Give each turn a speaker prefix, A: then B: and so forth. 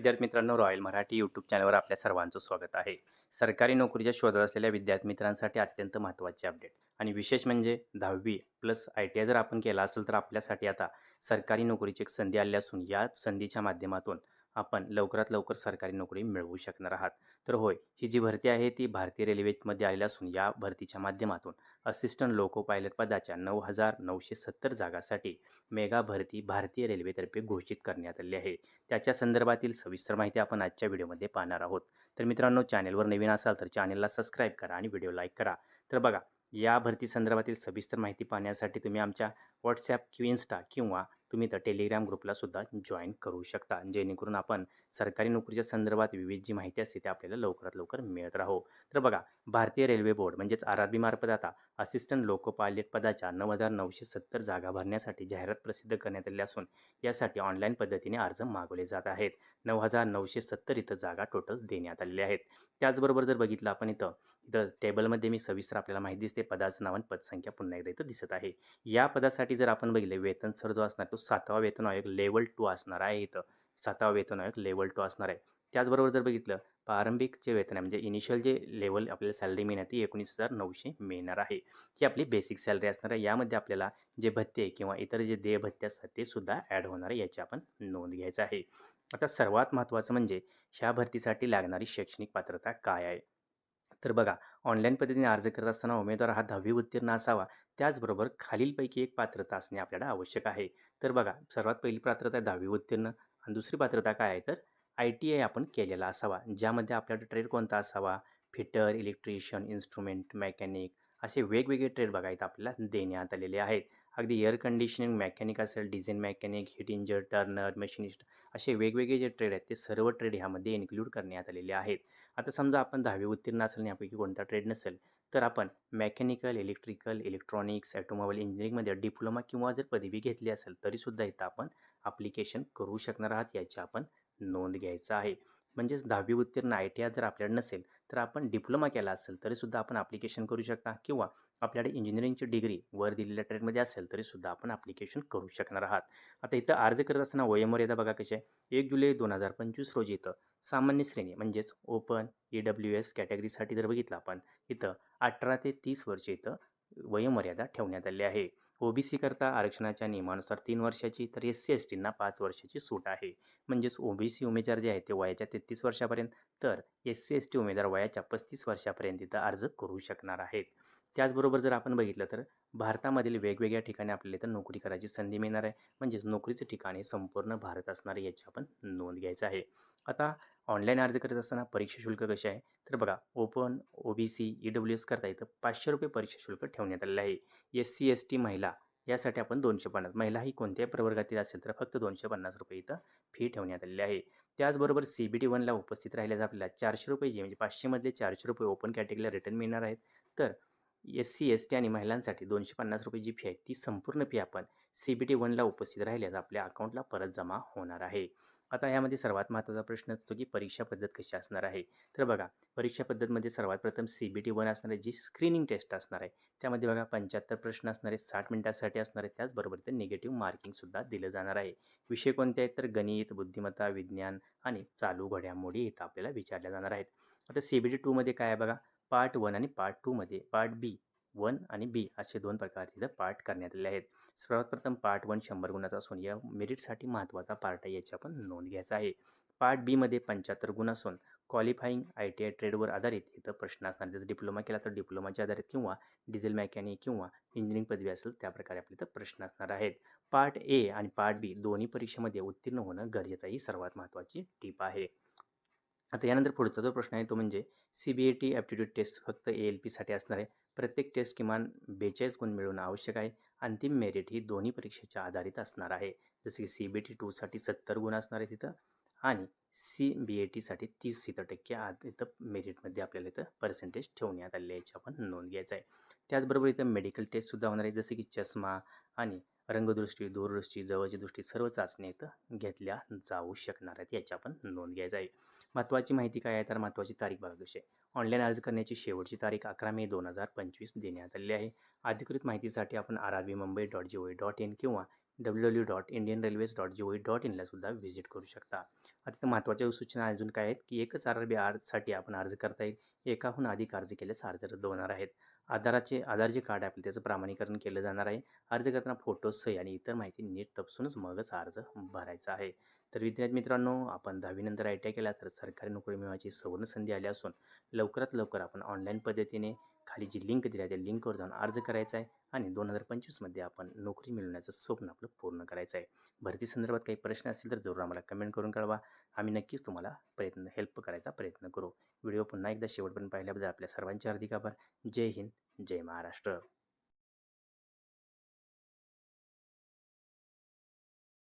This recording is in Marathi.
A: विद्यार्थी मित्रांनो रॉयल मराठी यूट्यूब चॅनलवर आपल्या सर्वांचं स्वागत आहे. सरकारी नोकरीच्या शोधात असलेल्या विद्यार्थी मित्रांसाठी अत्यंत महत्त्वाचे अपडेट आणि विशेष म्हणजे दहावी प्लस आय टी आय जर आपण केला असेल तर आपल्यासाठी आता सरकारी नोकरीची एक संधी आली असून या संधीच्या माध्यमातून आपण लवकरात लवकर सरकारी नोकरी मिळवू शकणार आहात. तर होय ही जी भरती आहे ती भारतीय रेल्वेमध्ये आलेली असून या भरतीच्या माध्यमातून असिस्टंट लोको पायलट पदाच्या नऊ हजार नऊशे सत्तर जागासाठी मेगा भरती भारतीय रेल्वेतर्फे घोषित करण्यात आली आहे. त्याच्या संदर्भातील सविस्तर माहिती आपण आजच्या व्हिडिओमध्ये पाहणार आहोत. तर मित्रांनो चॅनेलवर नवीन असाल तर चॅनेलला सबस्क्राईब करा आणि व्हिडिओ लाईक करा. तर बघा या भरती संदर्भातील सविस्तर माहिती पाहण्यासाठी तुम्ही आमच्या व्हॉट्सॲप किंवा इन्स्टा किंवा तुम्ही तर टेलिग्राम ग्रुपला सुद्धा जॉईन करू शकता. जेणेकरून आपण सरकारी नोकरीच्या संदर्भात विविध जी माहिती असते ती आपल्याला लवकरात लवकर मिळत राहू. तर बघा भारतीय रेल्वे बोर्ड म्हणजेच आर आर बी मार्फत आता असिस्टंट लोको पायलट पदाच्या नऊ हजार नऊशे सत्तर जागा भरण्यासाठी जाहिरात प्रसिद्ध करण्यात आली असून यासाठी ऑनलाईन पद्धतीने अर्ज मागवले जात आहेत. नऊ हजार नऊशे सत्तर इथं जागा टोटल देण्यात आलेल्या आहेत. त्याचबरोबर जर बघितलं आपण इथं इथं टेबलमध्ये मी सविस्तर आपल्याला माहिती दिसते. पदाचं नाव आणि पदसंख्या पुन्हा एकदा इथं दिसत आहे. या पदासाठी जर आपण बघितले वेतन सर जो असणार तो सातवा वेतन आयोग लेवल टू असणार आहे इथं. सातवा वेतन आयोग लेवल टू असणार आहे. त्याचबरोबर जर बघितलं प्रारंभिक जे वेतन आहे म्हणजे इनिशियल जे लेवल आपल्याला सॅलरी मिळणार ती एकोणीस हजार नऊशे मिळणार आहे. ही आपली बेसिक सॅलरी असणार आहे. यामध्ये आपल्याला जे भत्ते किंवा इतर जे देय भत्ते असतात ते सुद्धा ॲड होणार आहे. याची आपण नोंद घ्यायचं आहे. आता सर्वात महत्त्वाचं म्हणजे ह्या भरतीसाठी लागणारी शैक्षणिक पात्रता काय आहे? तर बघा ऑनलाईन पद्धतीने अर्ज करत असताना उमेदवार हा दहावी उत्तीर्ण असावा त्याचबरोबर खालीलपैकी एक पात्रता असणे आपल्याला आवश्यक आहे. तर बघा सर्वात पहिली पात्रता आहे दहावी उत्तीर्ण आणि दुसरी पात्रता काय आहे? तर आय टी आय आपण केलेला असावा ज्यामध्ये आपल्याला ट्रेड कोणता असावा? फिटर इलेक्ट्रिशियन इन्स्ट्रुमेंट मेकॅनिक असे वेगवेगळे ट्रेड बघायला आपल्याला देण्यात आलेले आहेत. अगदी एअर कंडिशनिंग मेकॅनिक असेल diesel mechanic heat engine turner machinist असे वेगवेगळे जे ट्रेड आहेत ते सर्व ट्रेड ह्यामध्ये इन्क्लूड करण्यात आलेले आहेत. आता समजा आपण दहावी उत्तीर्ण असेल आणि यापैकी कोणता ट्रेड नसेल तर आपण मेकॅनिकल इलेक्ट्रिकल इलेक्ट्रॉनिक्स ॲटोमोबाईल इंजिनिअरिंगमध्ये डिप्लोमा किंवा जर पदवी घेतली असेल तरीसुद्धा इथं आपण ॲप्लिकेशन करू शकणार आहात याची आपण नोंद घ्यायचं आहे. म्हणजेच दहावी उत्तीर्ण आय टी आय जर आपल्याकडे नसेल तर आपण डिप्लोमा केला असेल तरीसुद्धा आपण ॲप्लिकेशन करू शकता. किंवा आपल्याकडे इंजिनिअरिंगची डिग्री वर दिलेल्या ट्रेडमध्ये असेल तरीसुद्धा आपण ॲप्लिकेशन करू शकणार आहात. आता इथं अर्ज करत असताना वयोमर्यादा बघा कशी आहे. एक जुलै दोन हजार पंचवीस रोजी इथं सामान्य श्रेणी म्हणजेच ओपन ई डब्ल्यू एस कॅटेगरीसाठी जर बघितलं आपण इथं अठरा ते तीस वर्ष इथं वयोमर्यादा ठेवण्यात आली आहे. ओबीसी करता आरक्षणाच्या नियमानुसार तीन वर्षाची तर एस सी एस टींना पाच वर्षाची सूट आहे. म्हणजेच ओबीसी उमेदवार जे आहेत ते वयाच्या तेहतीस वर्षापर्यंत तर एस सी एस टी उमेदवार वयाच्या पस्तीस वर्षापर्यंत इथं अर्ज करू शकणार आहेत. त्याचबरोबर जर आपण बघितलं तर भारतामधील वेगवेगळ्या ठिकाणी आपल्याला इथं नोकरी करायची संधी मिळणार आहे. म्हणजेच नोकरीचे ठिकाणी संपूर्ण भारत असणार याची आपण नोंद घ्यायचं आहे. आता ऑनलाईन अर्ज करत असताना परीक्षा शुल्क कसे आहे? तर बघा open O B C E W S करता येतं. पाचशे रुपये परीक्षा शुल्क ठेवण्यात आलेलं आहे. एस सी एस टी महिला यासाठी आपण दोनशे पन्नास. महिला ही कोणत्याही प्रवर्गातील असेल तर फक्त दोनशे पन्नास रुपये इथं फी ठेवण्यात आलेली आहे. त्याचबरोबर सी बी टी वनला उपस्थित राहिल्यास आपल्याला चारशे रुपये जे म्हणजे पाचशेमधले चारशे रुपये ओपन कॅटेगरीला रिटर्न मिळणार आहेत. तर एस सी एस टी आणि महिलांसाठी दोनशे पन्नास रुपये जी फी आहे ती संपूर्ण फी आपण सी बी टी वनला उपस्थित राहिल्यास आपल्या अकाउंटला परत जमा होणार आहे. आता यामध्ये सर्वात महत्त्वाचा प्रश्न असतो की परीक्षा पद्धत कशी असणार आहे? तर बघा परीक्षा पद्धतमध्ये सर्वात प्रथम सी बी टी वन असणार आहे जी स्क्रीनिंग टेस्ट असणार आहे त्यामध्ये बघा पंच्याहत्तर प्रश्न असणार साठ मिनिटासाठी असणार आहे त्याचबरोबर ते निगेटिव्ह मार्किंगसुद्धा दिलं जाणार आहे. विषय कोणते आहेत? तर गणित बुद्धिमत्ता विज्ञान आणि चालू घडामोडी इथं आपल्याला विचारल्या जाणार आहेत. आता सी बी टी टूमध्ये काय आहे बघा? पार्ट वन आणि पार्ट टूमध्ये पार्ट बी वन आणि बी असे दोन प्रकार तिथं पार्ट करण्यात आले आहेत. सर्वात प्रथम पार्ट वन शंभर गुणाचा असून या मेरिटसाठी महत्त्वाचा पार्ट आहे याची आपण नोंद घ्यायचा आहे. पार्ट बीमध्ये पंच्याहत्तर गुण असून क्वालिफाईंग आय टी आय ट्रेडवर आधारित इथं प्रश्न असणार जसं डिप्लोमा केला तर डिप्लोमाच्या आधारित किंवा डिझेल मेकॅनिक किंवा इंजिनिअरिंग पदवी असेल त्या प्रकारे आपल्या इथं प्रश्न असणार आहेत. पार्ट ए आणि पार्ट बी दोन्ही परीक्षेमध्ये उत्तीर्ण होणं गरजेचं ही सर्वात महत्त्वाची टीप आहे. आता यानंतर पुढचा जो प्रश्न आहे तो म्हणजे C B A T aptitude test फक्त ए एल पीसाठी असणार आहे. प्रत्येक टेस्ट किमान बेचाळीस गुण मिळवणं आवश्यक आहे. अंतिम मेरिट ही दोन्ही परीक्षेच्या आधारित असणार आहे. जसे की सी बी टी टूसाठी सत्तर गुण असणार आहे तिथं आणि सी बी ए टीसाठी तीस इथं टक्के आत इथं मेरिटमध्ये आपल्याला इथं पर्सेंटेज ठेवण्यात आले याची आपण नोंद घ्यायचं आहे. त्याचबरोबर इथं मेडिकल टेस्टसुद्धा होणार आहे जसे की चष्मा आणि रंगदृष्टी दूरदृष्टी जवळची दृष्टी सर्व चाचण्या इथं घेतल्या जाऊ शकणार आहेत याची आपण नोंद घ्यायचं आहे. महत्त्वाची माहिती काय आहे? तर महत्त्वाची तारीख बघा कशी आहे. ऑनलाईन अर्ज करण्याची शेवटची तारीख अकरा मे दोन हजार पंचवीस देण्यात आली आहे. अधिकृत माहितीसाठी आपण R R B Mumbai dot G O dot in किंवा W W dot Indian railways dot G O dot इनला सुद्धा व्हिजिट करू शकता. आता महत्त्वाच्या सूचना अजून काय आहेत? की एकच आर बी आरसाठी आपण अर्ज करता येईल. एकाहून अधिक अर्ज केल्यास अर्ज रद्द होणार आहेत. आधाराचे आधार जे कार्ड आहे आपलं त्याचं प्रमाणीकरण केलं जाणार आहे. अर्ज करताना फोटो सही आणि इतर माहिती नीट तपासूनच मगच अर्ज भरायचा आहे. तर विद्यार्थी मित्रांनो आपण दहावीनंतर आय टी आय केला तर सरकारी नोकरी मिळवायची सुवर्ण संधी आली असून लवकरात लवकर आपण ऑनलाईन पद्धतीने खाली जी लिंक दिली आहे त्या लिंकवर जाऊन अर्ज करायचा आहे आणि दोन हजार पंचवीसमध्ये आपण नोकरी मिळवण्याचं स्वप्न आपलं पूर्ण करायचं आहे. भरती संदर्भात काही प्रश्न असतील तर जरूर आम्हाला कमेंट करून कळवा. आम्ही नक्कीच तुम्हाला प्रयत्न हेल्प करायचा प्रयत्न करू. व्हिडिओ पुन्हा एकदा शेवटपर्यंत पाहिल्याबद्दल आपल्या सर्वांचे हार्दिक आभार. जय हिंद जय महाराष्ट्र.